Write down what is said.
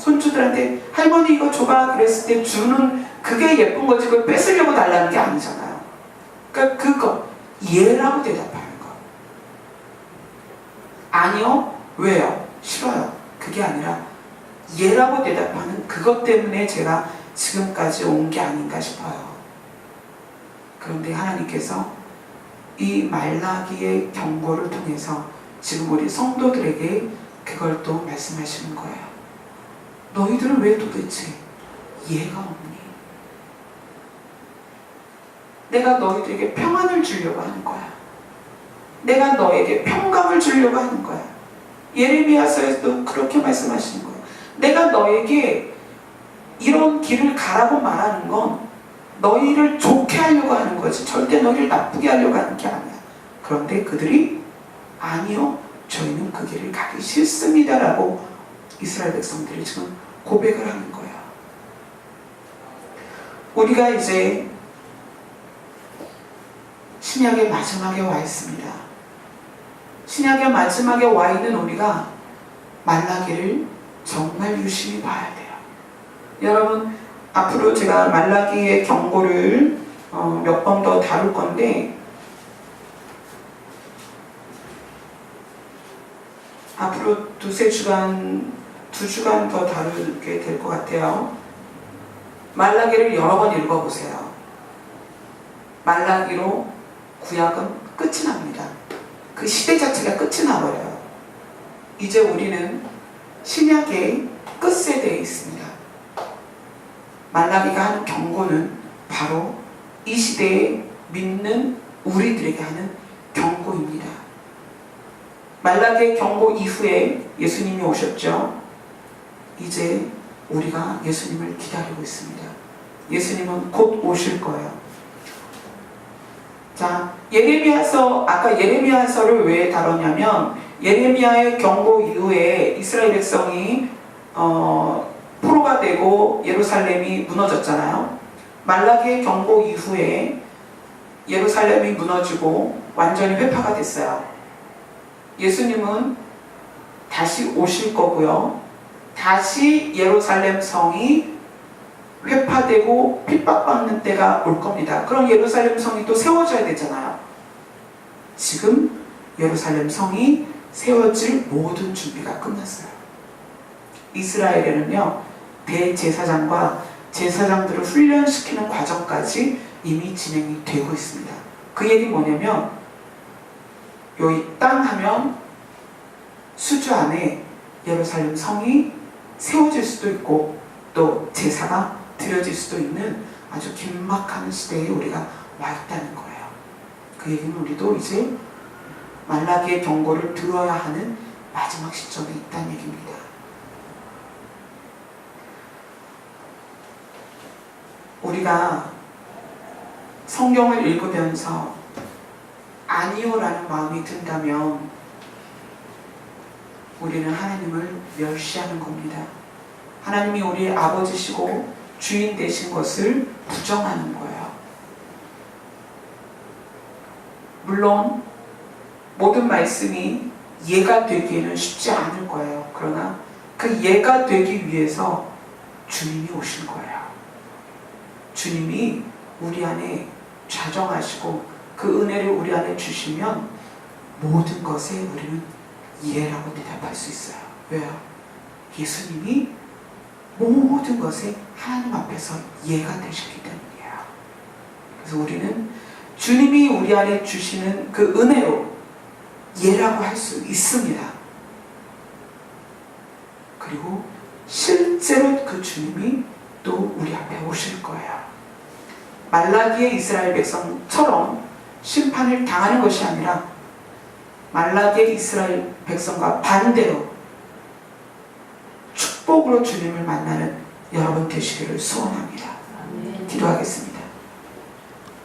손주들한테 할머니 이거 줘봐 그랬을 때 주는 그게 예쁜 거지 그걸 뺏으려고 달라는 게 아니잖아요. 그러니까 그거 예라고 대답하는 거. 아니요. 왜요? 싫어요. 그게 아니라 예라고 대답하는 그것 때문에 제가 지금까지 온 게 아닌가 싶어요. 그런데 하나님께서 이 말라기의 경고를 통해서 지금 우리 성도들에게 그걸 또 말씀하시는 거예요. 너희들은 왜 도대체 이해가 없니? 내가 너희들에게 평안을 주려고 하는 거야. 내가 너에게 평강을 주려고 하는 거야. 예레미야서에서도 그렇게 말씀하시는 거예요. 내가 너에게 이런 길을 가라고 말하는 건 너희를 좋게 하려고 하는 거지. 절대 너희를 나쁘게 하려고 하는 게 아니야. 그런데 그들이 아니요. 저희는 그 길을 가기 싫습니다라고 이스라엘 백성들이 지금 고백을 하는 거예요. 우리가 이제 신약의 마지막에 와 있습니다. 신약의 마지막에 와 있는 우리가 말라기를 정말 유심히 봐야 돼요. 여러분, 앞으로 제가 말라기의 경고를 어, 몇 번 더 다룰 건데, 앞으로 두세 주간, 두 주간 더 다루게 될 것 같아요. 말라기를 여러 번 읽어보세요. 말라기로 구약은 끝이 납니다. 그 시대 자체가 끝이 나버려요. 이제 우리는 신약의 끝세대에 있습니다. 말라기가 하는 경고는 바로 이 시대에 믿는 우리들에게 하는 경고입니다. 말라기의 경고 이후에 예수님이 오셨죠. 이제 우리가 예수님을 기다리고 있습니다. 예수님은 곧 오실 거예요. 자, 예레미야서 아까 예레미야서를 왜 다뤘냐면 예레미야의 경고 이후에 이스라엘 백성이 어, 포로가 되고 예루살렘이 무너졌잖아요. 말라기의 경고 이후에 예루살렘이 무너지고 완전히 회파가 됐어요. 예수님은 다시 오실 거고요. 다시 예루살렘 성이 회파되고 핍박받는 때가 올 겁니다. 그럼 예루살렘 성이 또 세워져야 되잖아요. 지금 예루살렘 성이 세워질 모든 준비가 끝났어요. 이스라엘에는요, 대제사장과 제사장들을 훈련시키는 과정까지 이미 진행이 되고 있습니다. 그 얘기 뭐냐면, 여기 땅 하면 수주 안에 예루살렘 성이 세워질 수도 있고, 또 제사가 드려질 수도 있는 아주 긴막한 시대에 우리가 와 있다는 거예요. 그 얘기는 우리도 이제 말라기의 경고를 들어야 하는 마지막 시점에 있다는 얘기입니다. 우리가 성경을 읽으면서 아니요라는 마음이 든다면 우리는 하나님을 멸시하는 겁니다. 하나님이 우리의 아버지시고 주인 되신 것을 부정하는 거예요. 물론 모든 말씀이 예가 되기에는 쉽지 않을 거예요. 그러나 그 예가 되기 위해서 주님이 오신 거예요. 주님이 우리 안에 좌정하시고 그 은혜를 우리 안에 주시면 모든 것에 우리는 예라고 대답할 수 있어요. 왜요? 예수님이 모든 것에 하나님 앞에서 예가 되시기 때문이에요. 그래서 우리는 주님이 우리 안에 주시는 그 은혜로 예라고 할 수 있습니다. 그리고 실제로 그 주님이 또 우리 앞에 오실 거예요. 말라기의 이스라엘 백성처럼 심판을 당하는 것이 아니라 말라기의 이스라엘 백성과 반대로 축복으로 주님을 만나는 여러분 되시기를 소원합니다. 기도하겠습니다.